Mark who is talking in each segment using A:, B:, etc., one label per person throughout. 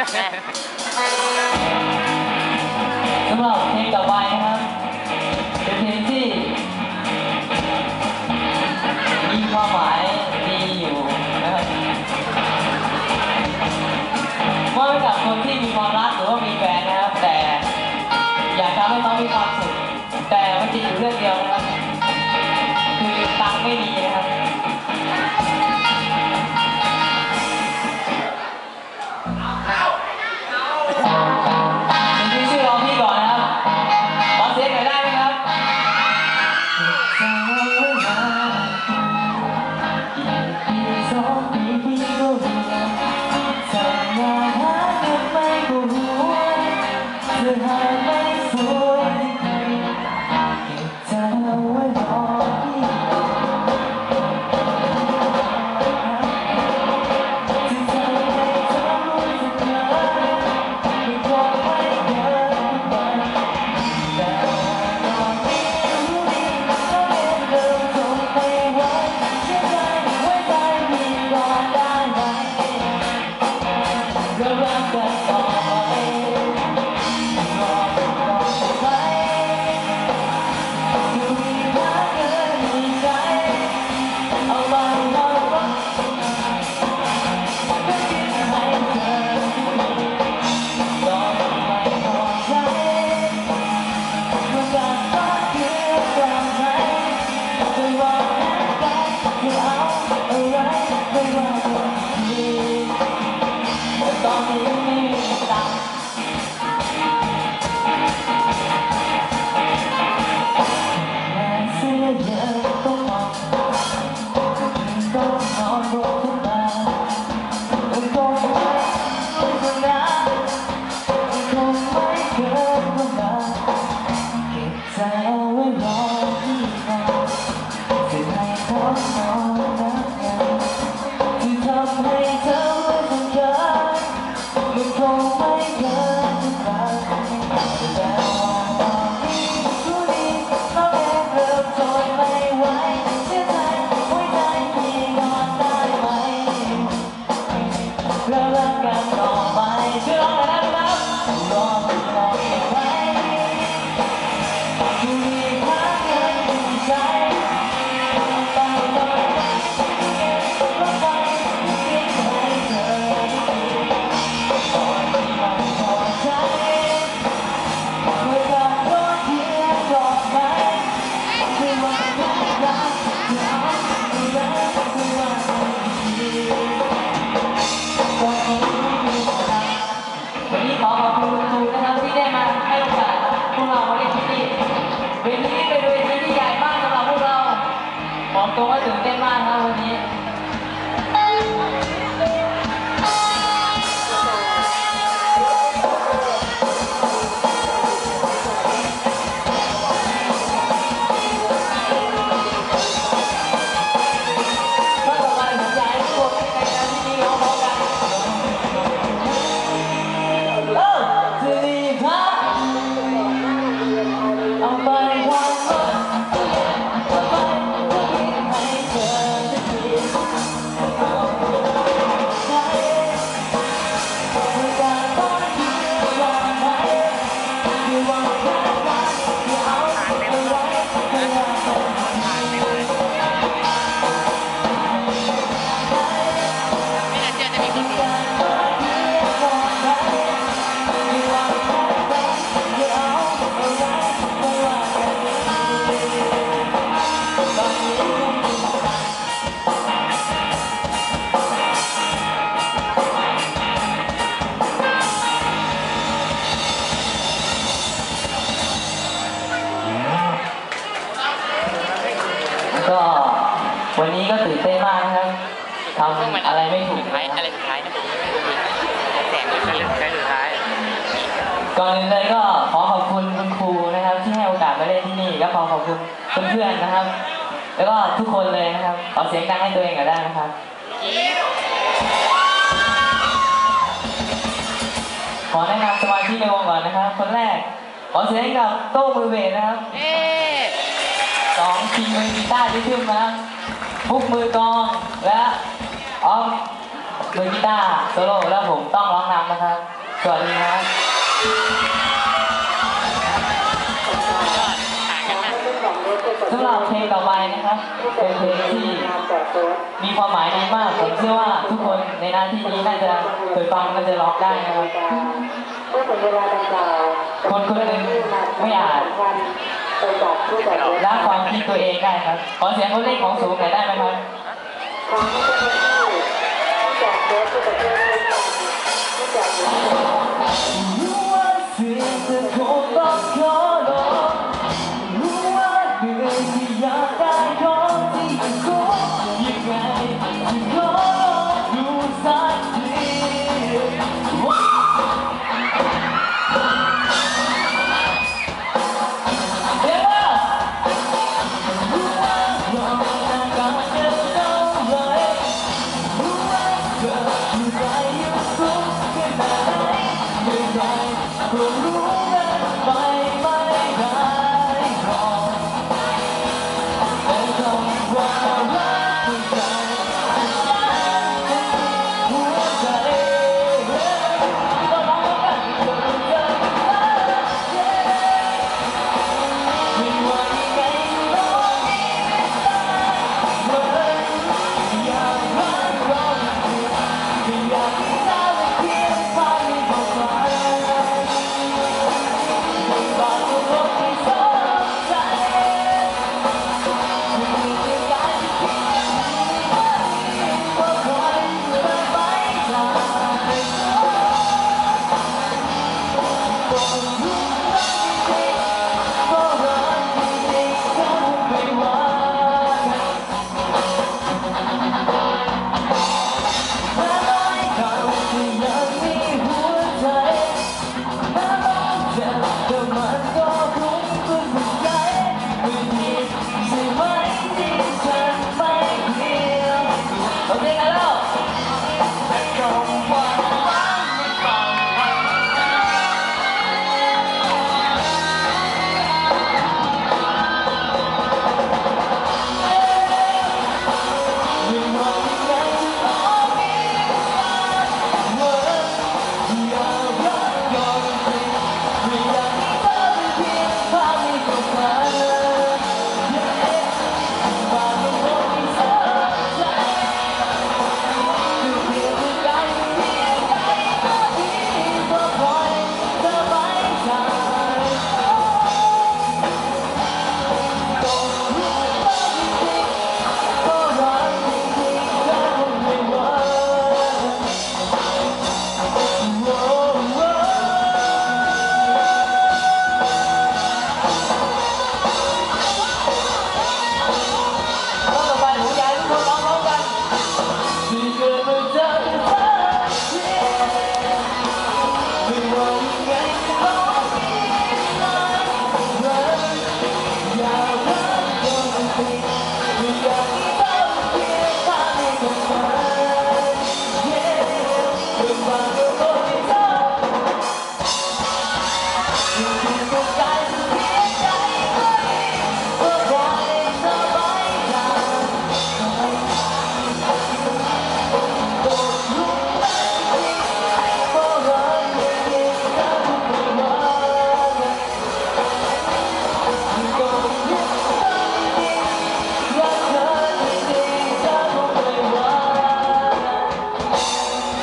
A: É. someone ก็ตื่น
B: เต้น
A: มากนะครับทำอะไรไม่ถูกนะอะไรสุดท้ายนะแสงมันก็เลือกใช้สุดท้า
B: ย
A: ก่อนอื่นเลยก็ขอขอบคุณคุณครูนะครับ ที่ให้โอกาสมาเล่นที่นี่และขอขอบคุณเพื่อนๆนะครับ แล้วก็ทุกคนเลยนะครับขอเสียงดังให้ตัวเองก็ได้นะครับขอแนะนำสมาชิกในวงก่อนนะครับ คนแรก ขอเสียงกับโต้มือเบสนะครับสองทีมือกีตาร์ที่ขึ้นนะครับ พุกมือกอง และออฟมือกีตาร์โซโล่แล้วผมต้องร้องนำนะครับ สวัสดีครับสำหรับเพลงต่อไปนะครับ เป็นเพลงที่มีความหมายดีมาก ผมเชื่อว่าทุกคนในหน้าที่นี้น่าจะเคยฟังก็จะร้องได้นะครับคนคนหนึ่งไม่อาจ ละความคิดตัวเองได้ครับ ขอเสียงคนเล่นของสูงหน่อยได้ไหมครับ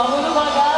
A: Vamos no Magal.